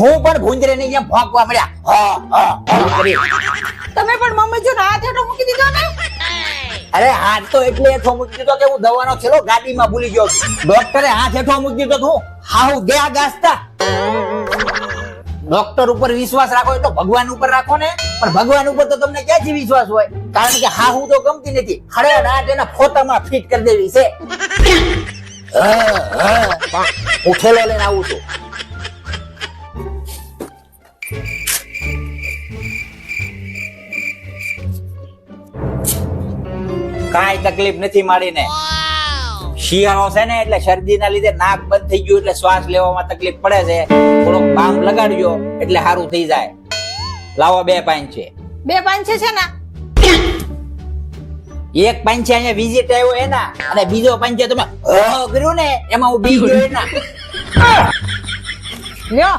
હું પણ ભૂંજરે ની જેમ ભોંકવા મળ્યા. તમે પણ મમ્મી જો હાથ હેઠો મૂકી દીધો ને? અરે હાથ તો એટલે હેઠો મૂકી દીધો કે હું દવાનો છેલો ગાડીમાં ભૂલી ગયો ડોક્ટરે હાથ હેઠો મૂકી દીધો તો હું હાવ ગયા ગાસ્તા. ડોક્ટર ઉપર વિશ્વાસ રાખો એટલે ભગવાન ઉપર રાખો ને. પણ ભગવાન ઉપર તો તમને ક્યાંથી વિશ્વાસ હોય? કારણ કે હા હું તો ગમતી નથી. હરે રાત એના ફોટામાં ફિટ કરી દેવી છે. હું લઈને આવું છું. કાંઈ તકલીફ નથી માડીને. શિયાળો છે ને એટલે શરદીના લીધે નાક બંધ થઈ ગયું એટલે શ્વાસ લેવામાં તકલીફ પડે છે. થોડોક બામ લગાડજો એટલે સારું થઈ જાય. લાવો બે પાંચ. છે બે પાંચ છે ને? એક પાંચે અહીંયા વિઝિટ આવ્યો એના અને બીજો પાંચે તમે કર્યું ને એમાં હું બી ગયો એના. લ્યો.